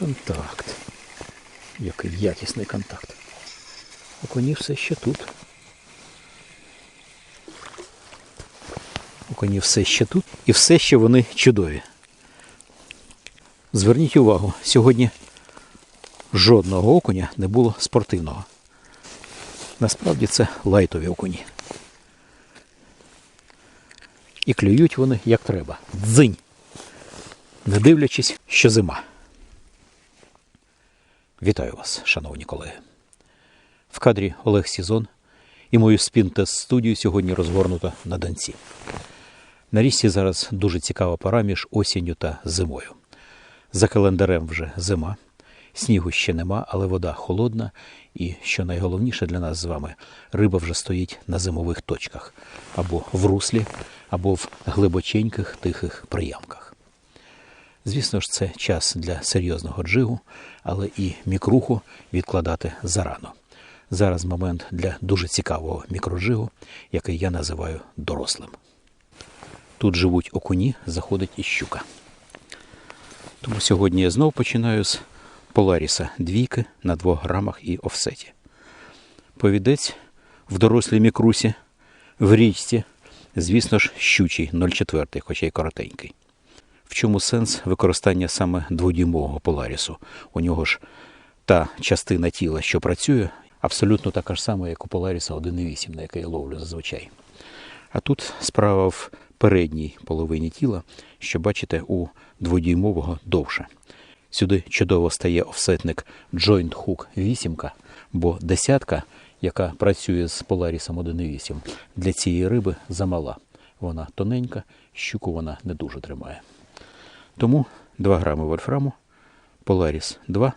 Контакт. Який якісний контакт. Окуні все ще тут. Окуні все ще тут. І все ще вони чудові. Зверніть увагу, сьогодні жодного окуня не було спортивного. Насправді це лайтові окуні. І клюють вони як треба. Дзинь. Не дивлячись, що зима. Вітаю вас, шановні колеги. В кадрі Олег Сізон і мою спінтест студію сьогодні розгорнуто на Донці. На річці зараз дуже цікава пора між осінню та зимою. За календарем вже зима, снігу ще нема, але вода холодна, і, що найголовніше для нас з вами, риба вже стоїть на зимових точках або в руслі, або в глибоченьких тихих приямках. Звісно ж, це час для серйозного джигу, але і мікруху відкладати зарано. Зараз момент для дуже цікавого мікроджигу, який я називаю дорослим. Тут живуть окуні, заходить і щука. Тому сьогодні я знову починаю з Поларіса двійки на 2 грамах і офсеті. Повідець в дорослій мікрусі, в річці, звісно ж, щучий 0,4, хоча й коротенький. В чому сенс використання саме дводюймового поларісу? У нього ж та частина тіла, що працює, абсолютно така ж сама, як у поларіса 1,8, на який я ловлю зазвичай. А тут справа в передній половині тіла, що бачите, у дводюймового довше. Сюди чудово стає офсетник Joint Hook 8, бо десятка, яка працює з Polaris 1.8, для цієї риби замала. Вона тоненька, щуку вона не дуже тримає. Тому 2 грами вольфраму, Polaris 2,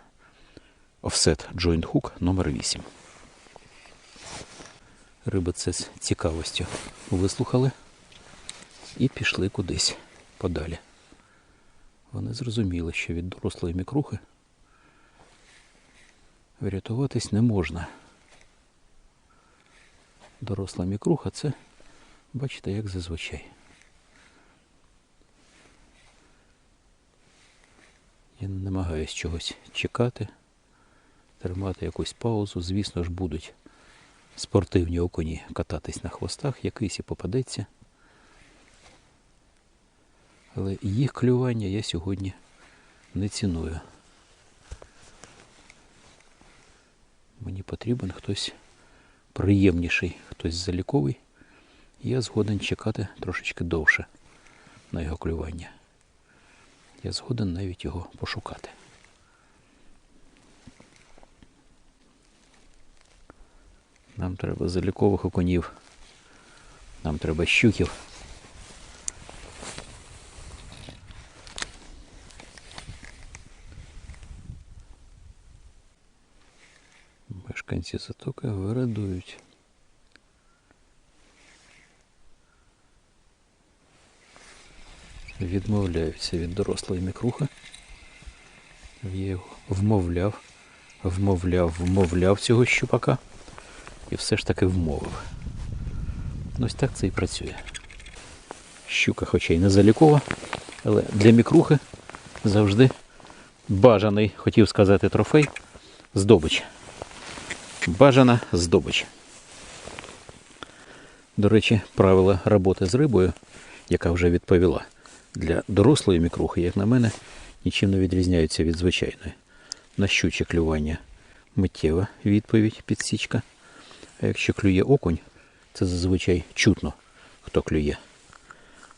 офсет Joint Hook номер 8. Риби це з цікавостю вислухали і пішли кудись подалі. Вони зрозуміли, що від дорослої мікрухи врятуватись не можна. Доросла мікруха це, бачите, як зазвичай. Я намагаюсь чогось чекати, тримати якусь паузу. Звісно ж, будуть спортивні окуні кататись на хвостах, якийсь і попадеться. Але їх клювання я сьогодні не ціную. Мені потрібен хтось приємніший, хтось заліковий. Я згоден чекати трошечки довше на його клювання. Я згоден навіть його пошукати. Нам треба залікових окунів. Нам треба щуків. Мешканці затоки вирадують. Відмовляються від дорослої мікрухи. Я вмовляв, вмовляв, вмовляв цього щупака і все ж таки вмовив. Ось так це і працює. Щука, хоча й не залікова, але для мікрухи завжди бажаний, хотів сказати, трофей здобич. Бажана здобич. До речі, правила роботи з рибою, яка вже відповіла, для дорослої мікрухи, як на мене, нічим не відрізняються від звичайної. На щуче клювання миттєва відповідь підсічка. А якщо клює окунь, це зазвичай чутно, хто клює.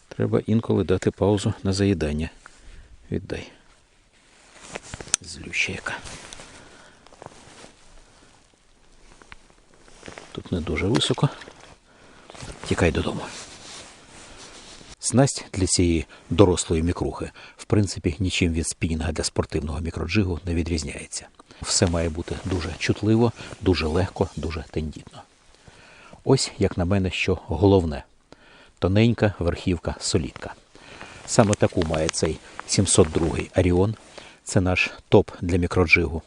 Треба інколи дати паузу на заїдання. Віддай. Злюща яка. Тут не дуже високо. Тікай додому. Снасть для цієї дорослої мікрухи, в принципі, нічим від спінінга для спортивного мікроджигу не відрізняється. Все має бути дуже чутливо, дуже легко, дуже тендітно. Ось, як на мене, що головне тоненька верхівка солідка. Саме таку має цей 702 Аріон. Це наш топ для мікроджигу.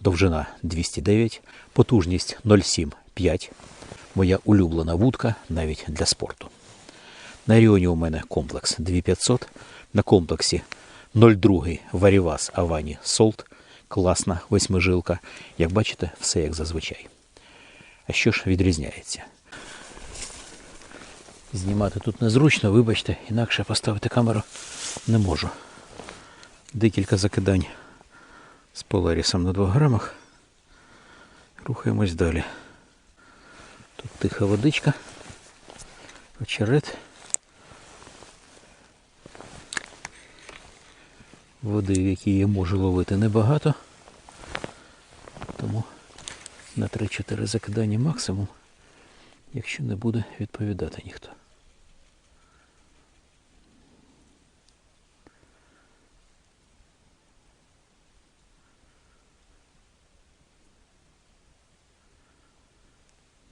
Довжина 209, потужність 0,75. Моя улюблена вудка навіть для спорту. На Аріоні у мене комплекс 2500. На комплексі 02 Варівас Авані Солт. Класна восьмижилка. Як бачите, все як зазвичай. А що ж відрізняється? Знімати тут незручно, вибачте, інакше поставити камеру не можу. Декілька закидань з поларісом на 2 грамах. Рухаємось далі. Тут тиха водичка, очерет. Води, в якій я можу ловити, небагато. Тому на 3-4 закидання максимум, якщо не буде відповідати ніхто.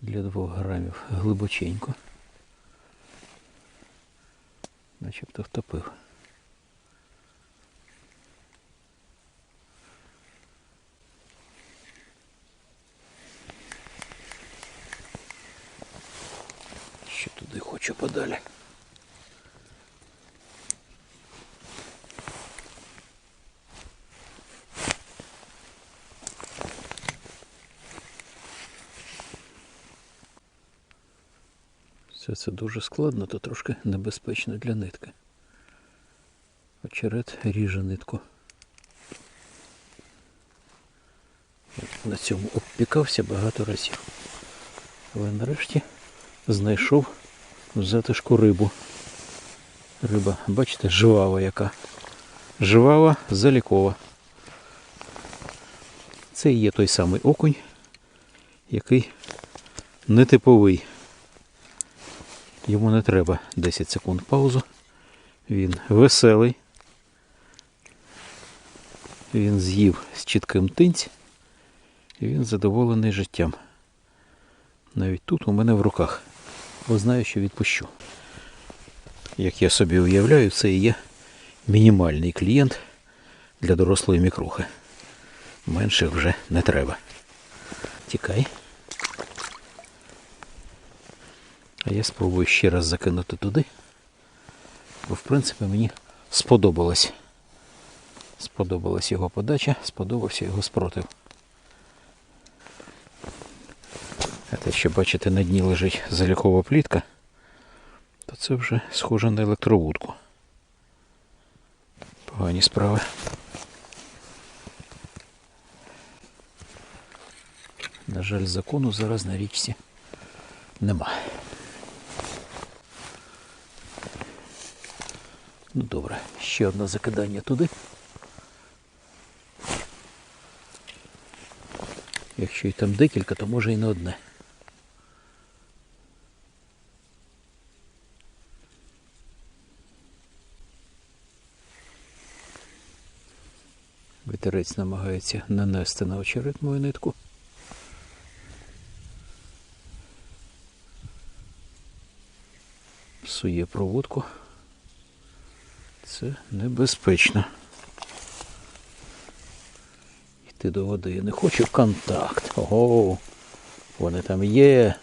Для двох грамів глибоченько. Начебто втопив. Ще туди хочу подалі. Все це дуже складно, то трошки небезпечно для нитки. Очерет ріже нитку. На цьому обпікався багато разів. Але нарешті знайшов в затишку рибу. Риба, бачите, жвава яка. Жвава залікова. Це і є той самий окунь, який нетиповий. Йому не треба 10 секунд паузу. Він веселий. Він з'їв з чітким тинць. І він задоволений життям. Навіть тут у мене в руках. Бо знаю, що відпущу. Як я собі уявляю, це і є мінімальний клієнт для дорослої мікрухи. Менших вже не треба. Тікай. А я спробую ще раз закинути туди. Бо в принципі мені сподобалось. Сподобалась його подача, сподобався його спротив. А те, що бачите, на дні лежить залікова плітка, то це вже схоже на електровудку. Погані справи. На жаль, закону зараз на річці нема. Ну добре, ще одне закидання туди. Якщо і там декілька, то може і не одне. Вітерець намагається нанести на очерет мою нитку. Псує проводку. Це небезпечно. Йти до води я не хочу контакт. Ого, вони там є.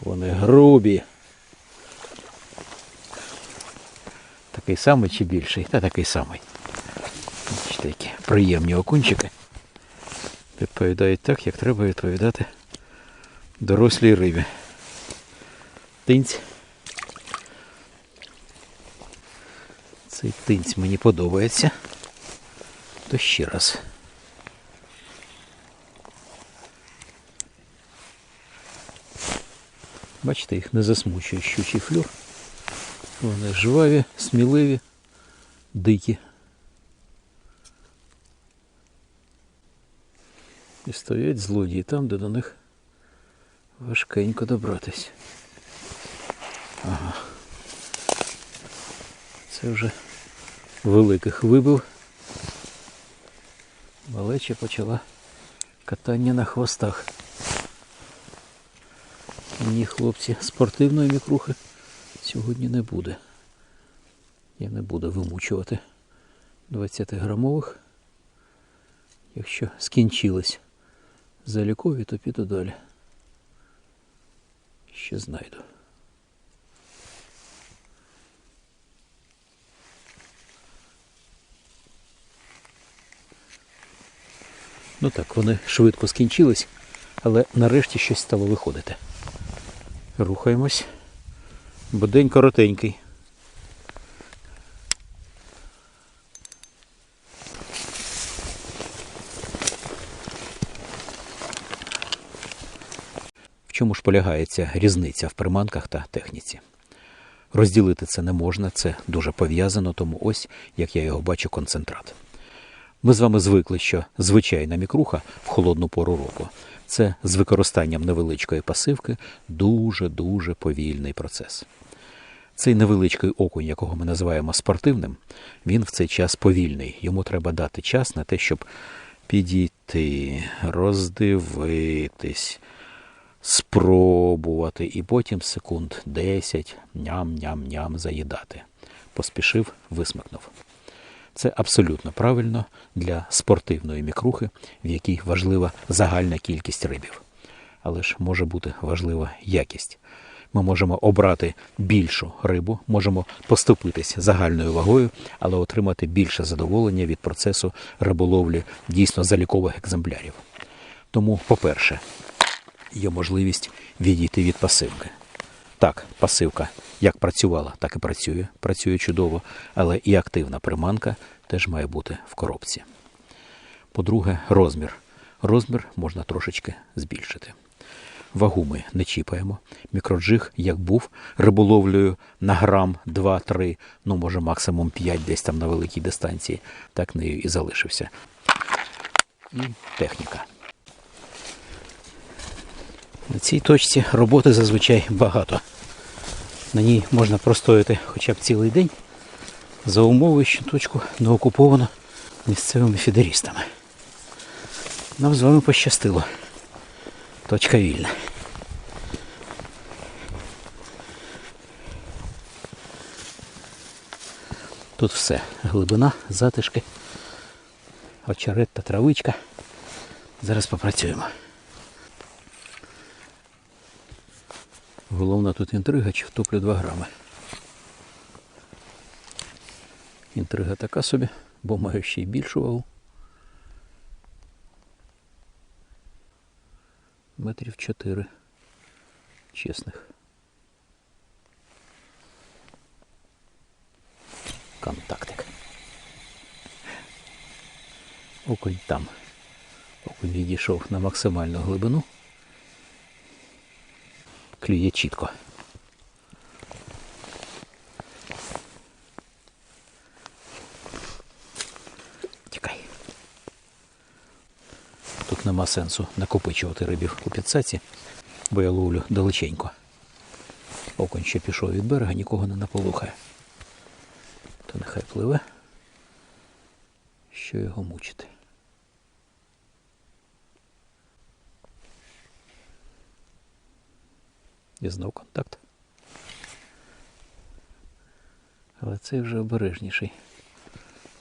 Вони грубі. Такий самий чи більший? Та такий самий. Бачите, які приємні окунчики. Відповідають так, як треба відповідати дорослій рибі. Тинць. Цей тинць мені подобається. То ще раз. Бачите, їх не засмучує щучий флюр. Вони жваві, сміливі, дикі. І стоять злодії там, де до них важкенько добратись. Ага. Це вже великих вибив. Малеча почала катання на хвостах. Ні, хлопці, спортивної мікрухи сьогодні не буде. Я не буду вимучувати 20-грамових. Якщо скінчились залікові, то піду далі. Ще знайду. Ну так, вони швидко скінчились, але нарешті щось стало виходити. Рухаємось. Бо день коротенький. В чому ж полягається різниця в приманках та техніці? Розділити це не можна, це дуже пов'язано, тому ось як я його бачу, концентрат. Ми з вами звикли, що звичайна мікруха в холодну пору року це з використанням невеличкої пасивки дуже-дуже повільний процес. Цей невеличкий окунь, якого ми називаємо спортивним, він в цей час повільний. Йому треба дати час на те, щоб підійти, роздивитись, спробувати і потім секунд 10 ням-ням-ням заїдати. Поспішив, висмикнув. Це абсолютно правильно для спортивної мікрухи, в якій важлива загальна кількість рибів. Але ж може бути важлива якість. Ми можемо обрати більшу рибу, можемо поступитись загальною вагою, але отримати більше задоволення від процесу риболовлі дійсно залікових екземплярів. Тому, по-перше, є можливість відійти від пасивки. Так, пасивка як працювала, так і працює, працює чудово, але і активна приманка теж має бути в коробці. По-друге, розмір. Розмір можна трошечки збільшити. Вагу ми не чіпаємо. Мікроджиг, як був риболовлею на грам 2-3, ну може максимум 5 десь там на великій дистанції, так нею і залишився. І техніка. На цій точці роботи зазвичай багато. На ній можна простояти хоча б цілий день за умови, що точку не окуповано місцевими фідерістами. Нам з вами пощастило. Точка вільна. Тут все. Глибина, затишки, очерет та травичка. Зараз попрацюємо. Головна тут інтрига, чи втоплю 2 грами. Інтрига така собі, бо маю ще й більшу вагу. Метрів 4 чесних. Контактик. Окунь там. Окунь відійшов на максимальну глибину. Клює чітко. Тікай. Тут нема сенсу накопичувати рибів у підсаці, бо я ловлю далеченько. Окунь ще пішов від берега, нікого не наполухає. То нехай пливе. Що його мучити? І знов контакт. Але цей вже обережніший.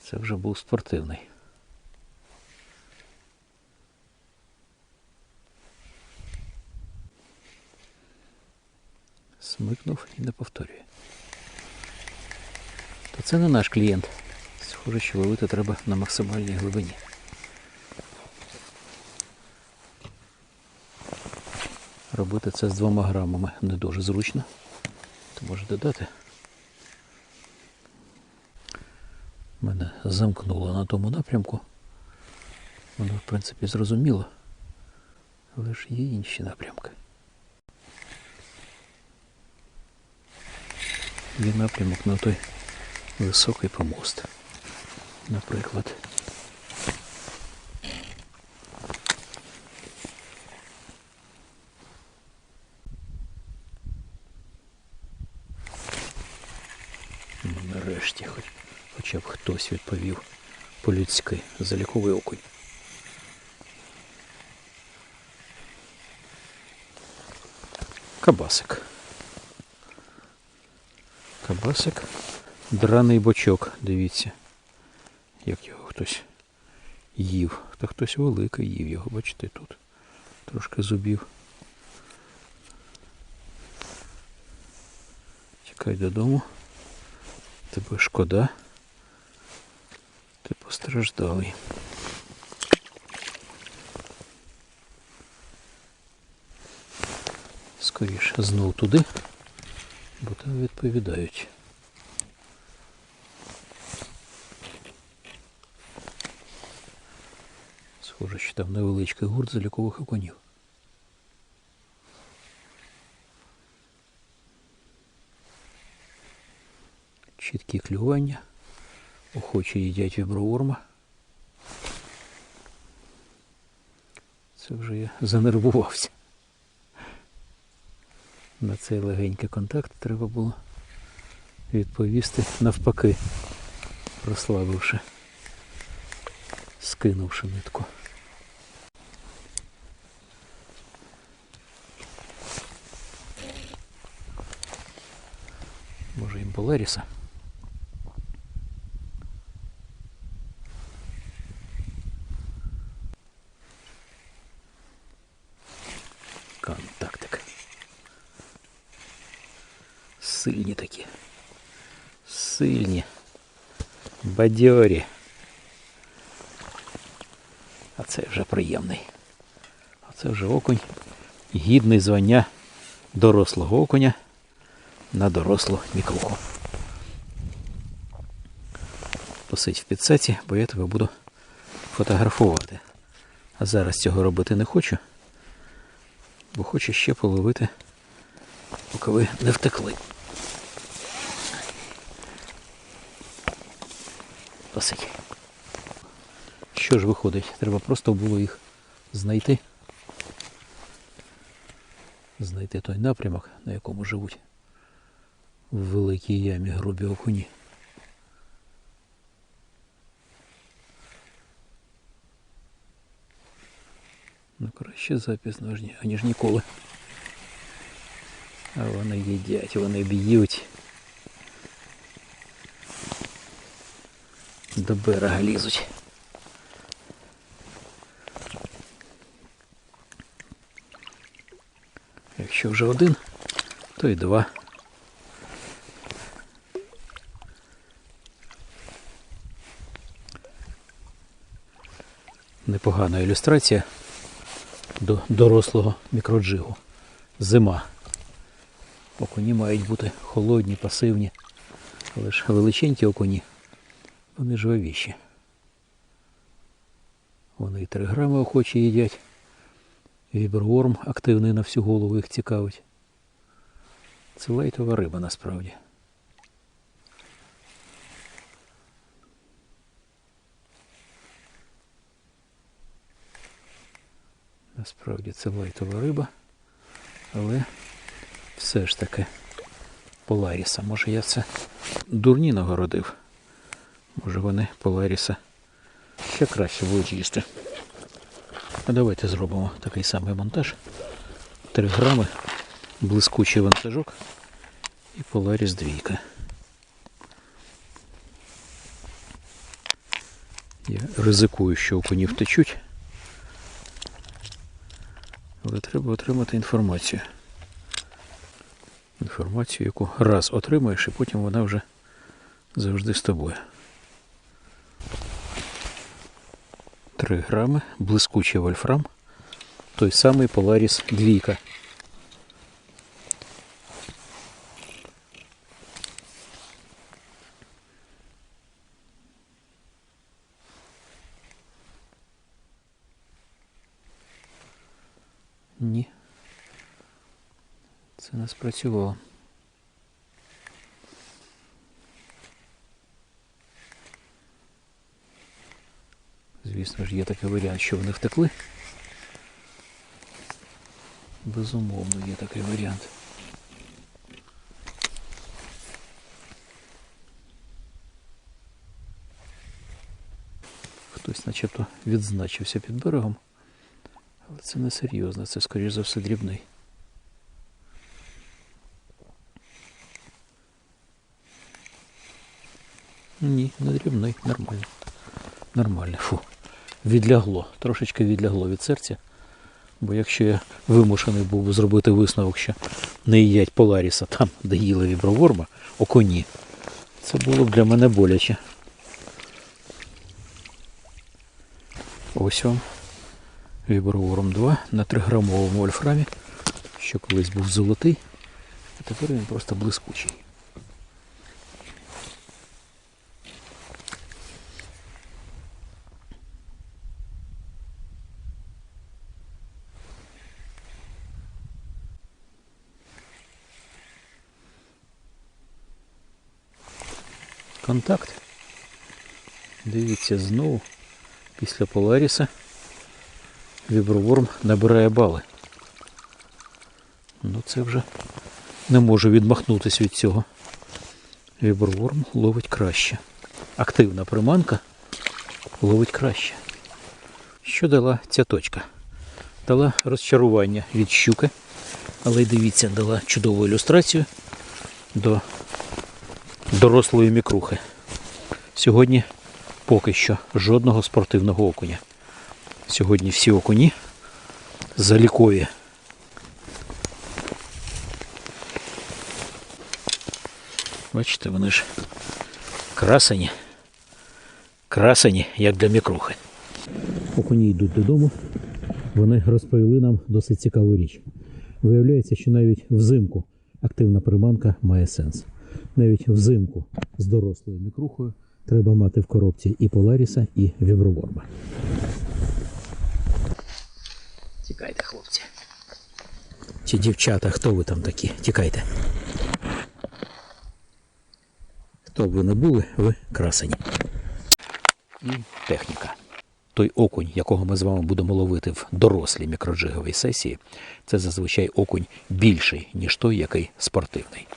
Це вже був спортивний. Смикнув і не повторює. То це не наш клієнт. Схоже, що ловити треба на максимальній глибині. Робити це з двома грамами не дуже зручно. То може додати. Мене замкнуло на тому напрямку. Воно, в принципі, зрозуміло. Але ж є інші напрямки. Є напрямок на той високий помост. Наприклад. Ну, Нарешті хоч, хоча б хтось відповів по-людськи заліковий окунь. Кабасик. Кабасик. Драний бочок, дивіться, як його хтось їв. Та хтось великий їв його, бачите, тут трошки зубів. Тікай додому. Тебе шкода. Ти постраждалий. Скоріше знов туди бо там відповідають. Схоже, що там невеличкий гурт залікових окунів. Чіткі клювання. Охоче їдять віброорма. Це вже я занервувався. На цей легенький контакт треба було відповісти навпаки, прослабивши, скинувши нитку. Може їм Поларіса? Контактик. Сильні такі. Сильні. Бадьорі. А це вже приємний. А це вже окунь. Гідний звання дорослого окуня на дорослу мікруху. Посидь в підсеці, бо я тебе буду фотографувати. А зараз цього робити не хочу, бо хочу ще половити, поки ви не втекли. Посидь. Що ж виходить? Треба просто було їх знайти. Знайти той напрямок, на якому живуть в великій ямі грубі окуні. Ну, краще запізно, аніж ніколи. А вони їдять, вони б'ють. До берега лізуть. Якщо вже один, то й два. Непогана ілюстрація до дорослого мікроджигу. Зима. Окуні мають бути холодні, пасивні. Але ж величенькі окуні, вони жвавіші. Вони і 3 грами охоче їдять. Віброворм активний на всю голову їх цікавить. Це лайтова риба насправді. Насправді це лайтова риба, але все ж таки Поларіса. Може я це дурні нагородив. Може вони Поларіса ще краще будуть їсти. А давайте зробимо такий самий монтаж. 3 грами, блискучий вантажок і Поларіс двійка. Я ризикую, що окуні втечуть. Але треба отримати інформацію. Інформацію, яку раз отримаєш, і потім вона вже завжди з тобою. 3 грами, блискучий вольфрам, той самий Polaris двійка. Ні. Це не спрацювало. Звісно ж, є такий варіант, що вони втекли. Безумовно, є такий варіант. Хтось начебто відзначився під берегом, але це не серйозно, це скоріш за все дрібний. Ні, не дрібний, нормально. Нормально. Фу. Відлягло. Трошечки відлягло від серця. Бо якщо я вимушений був зробити висновок, що не їдять Поларіса там, де їли віброворма, о коні, це було б для мене боляче. Ось вам. Віброворм 2 на 3 грамовому вольфрамі. що колись був золотий, а тепер він просто блискучий. Контакт. Дивіться знову після Поларіса віброворм набирає бали. Ну це вже не можу відмахнутися від цього. Віброворм ловить краще. Активна приманка ловить краще. Що дала ця точка? Дала розчарування від щуки, але дивіться, дала чудову ілюстрацію до дорослої мікрухи. Сьогодні поки що жодного спортивного окуня. Сьогодні всі окуні залікові. Бачите, вони ж красені. Красені, як для мікрухи. Окуні йдуть додому. Вони розповіли нам досить цікаву річ. Виявляється, що навіть взимку активна приманка має сенс. Навіть взимку з дорослою мікрухою треба мати в коробці і Поларіса, і віброворма. Тікайте, хлопці. Чи дівчата, хто ви там такі? Тікайте. Хто б ви не були, ви красені. І техніка. Той окунь, якого ми з вами будемо ловити в дорослій мікроджиговій сесії, це зазвичай окунь більший, ніж той, який спортивний.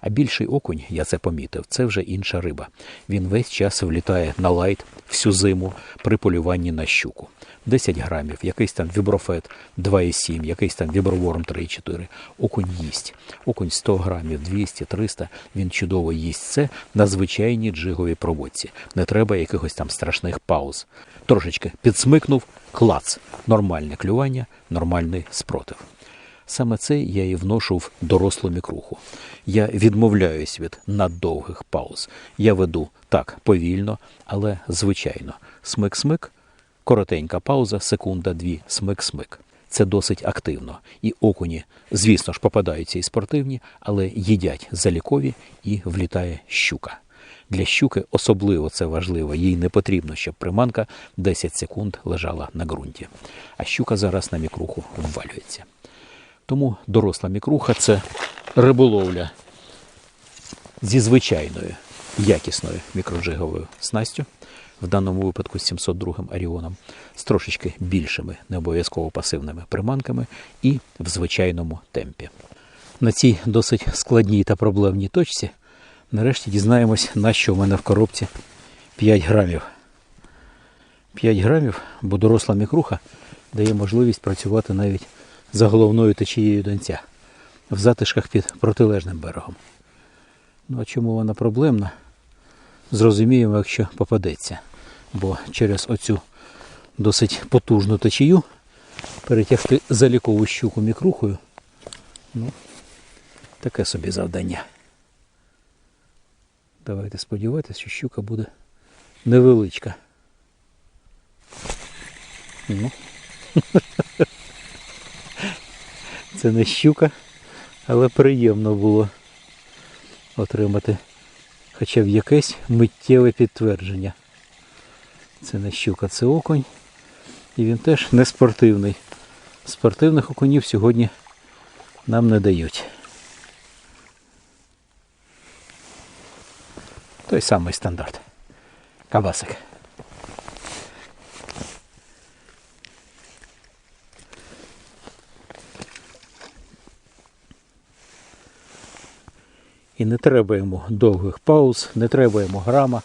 А більший окунь, я це помітив, це вже інша риба. Він весь час влітає на лайт всю зиму при полюванні на щуку. 10 грамів, якийсь там віброфет 2,7, якийсь там віброворм 3,4. Окунь їсть. Окунь 100 грамів, 200, 300, він чудово їсть це на звичайній джиговій проводці. Не треба якихось там страшних пауз. Трошечки підсмикнув, клац, нормальне клювання, нормальний спротив. Саме це я і вношу в дорослу мікруху. Я відмовляюсь від наддовгих пауз. Я веду так повільно, але звичайно. Смик-смик, коротенька пауза, секунда-дві, смик-смик. Це досить активно. І окуні, звісно ж, попадаються і спортивні, але їдять залікові і влітає щука. Для щуки особливо це важливо. Їй не потрібно, щоб приманка 10 секунд лежала на ґрунті. А щука зараз на мікруху ввалюється. Тому доросла мікруха це риболовля зі звичайною якісною мікроджиговою снастю, в даному випадку з 702 Аріоном, з трошечки більшими, не обов'язково пасивними приманками і в звичайному темпі. На цій досить складній та проблемній точці нарешті дізнаємось, на що в мене в коробці 5 грамів. 5 грамів, бо доросла мікруха дає можливість працювати навіть за головною течією донця в затишках під протилежним берегом. Ну а чому вона проблемна? Зрозуміємо, якщо попадеться. Бо через оцю досить потужну течію перетягти залікову щуку мікрухою ну, таке собі завдання. Давайте сподіватися, що щука буде невеличка. Ну. Це не щука, але приємно було отримати хоча б якесь миттєве підтвердження. Це не щука, це окунь. І він теж не спортивний. Спортивних окунів сьогодні нам не дають. Той самий стандарт. Кабасик. І не треба йому довгих пауз, не треба йому грама.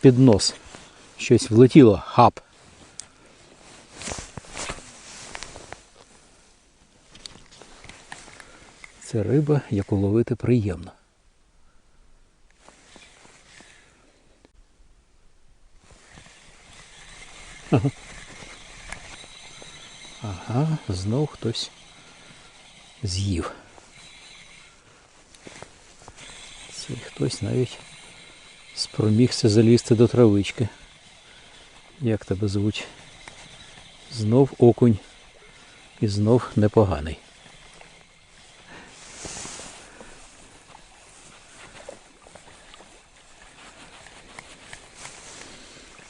Під нос щось влетіло, хап. Це риба, яку ловити приємно. Ага. Ага, знов хтось з'їв. І хтось навіть спромігся залізти до травички. Як тебе звуть? Знов окунь і знов непоганий.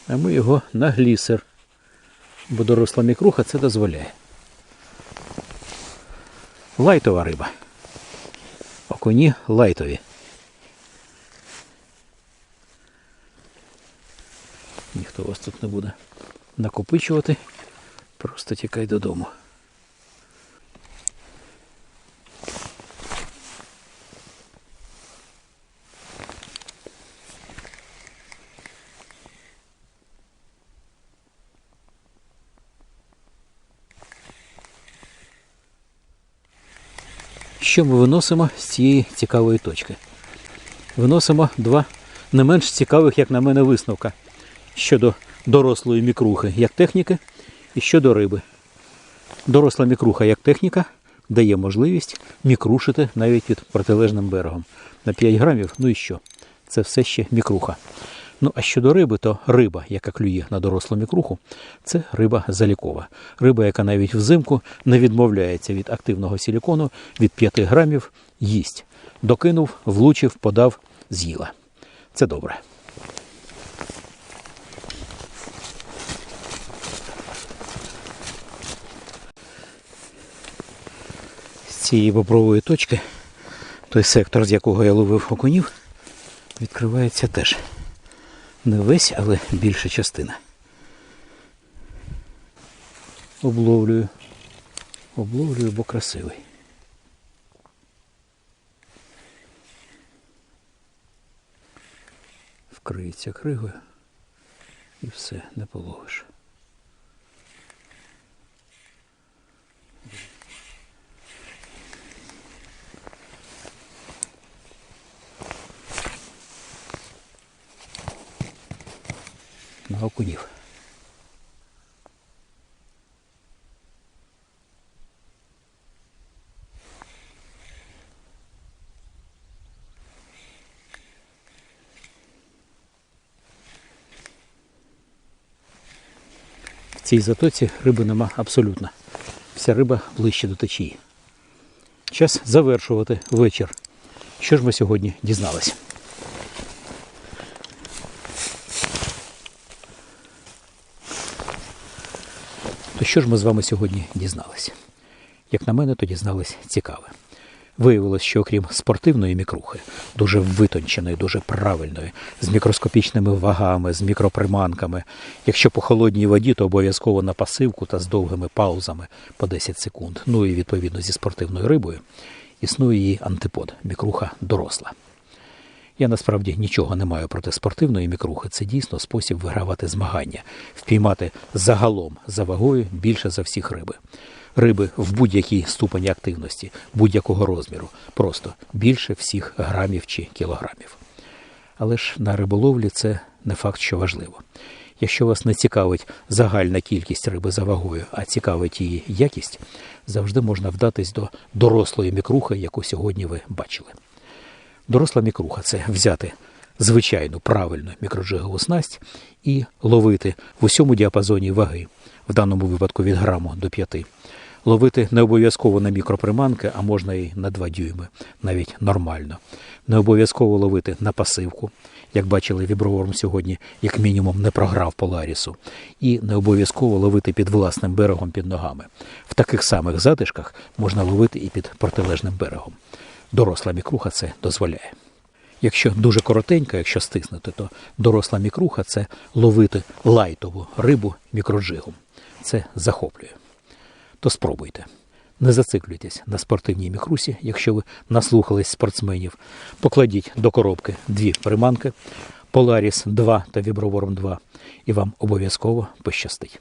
А ми його на глісер, бо доросла мікруха це дозволяє. Лайтова риба. Окуні лайтові. Ніхто вас тут не буде накопичувати. Просто тікай додому. Що ми виносимо з цієї цікавої точки? Виносимо два не менш цікавих, як на мене, висновка щодо дорослої мікрухи як техніки і щодо риби. Доросла мікруха як техніка дає можливість мікрушити навіть під протилежним берегом. На 5 грамів, ну і що? Це все ще мікруха. Ну а щодо риби, то риба, яка клює на дорослу мікруху, це риба залікова. Риба, яка навіть взимку не відмовляється від активного силікону від 5 грамів, їсть. Докинув, влучив, подав, з'їла. Це добре. Цієї бобрової точки, той сектор, з якого я ловив окунів, відкривається теж. Не весь, але більша частина. Обловлюю. Обловлюю, бо красивий. Вкриється кригою і все, не половиш. Окунів. В цій затоці риби нема абсолютно. Вся риба ближче до течії. Час завершувати вечір. Що ж ми сьогодні дізналися? То що ж ми з вами сьогодні дізналися? Як на мене, то дізналися цікаве. Виявилось, що окрім спортивної мікрухи, дуже витонченої, дуже правильної, з мікроскопічними вагами, з мікроприманками. Якщо по холодній воді, то обов'язково на пасивку та з довгими паузами по 10 секунд. Ну і відповідно зі спортивною рибою існує її антипод мікруха доросла. Я насправді нічого не маю проти спортивної мікрухи. Це дійсно спосіб вигравати змагання, впіймати загалом за вагою більше за всіх риби. Риби в будь-якій ступені активності, будь-якого розміру, просто більше всіх грамів чи кілограмів. Але ж на риболовлі це не факт, що важливо. Якщо вас не цікавить загальна кількість риби за вагою, а цікавить її якість, завжди можна вдатись до дорослої мікрухи, яку сьогодні ви бачили. Доросла мікруха це взяти звичайну правильну мікроджигову снасть і ловити в усьому діапазоні ваги, в даному випадку від граму до п'яти. Ловити не обов'язково на мікроприманки, а можна і на 2 дюйми, навіть нормально. Не обов'язково ловити на пасивку. Як бачили, віброворм сьогодні, як мінімум, не програв Поларісу. І не обов'язково ловити під власним берегом під ногами. В таких самих затишках можна ловити і під протилежним берегом. Доросла мікруха це дозволяє. Якщо дуже коротенько, якщо стиснути, то доросла мікруха це ловити лайтову рибу мікроджигом. Це захоплює. То спробуйте. Не зациклюйтесь на спортивній мікрусі, якщо ви наслухались спортсменів. Покладіть до коробки дві приманки, Polaris 2 та Vibroworm 2, і вам обов'язково пощастить.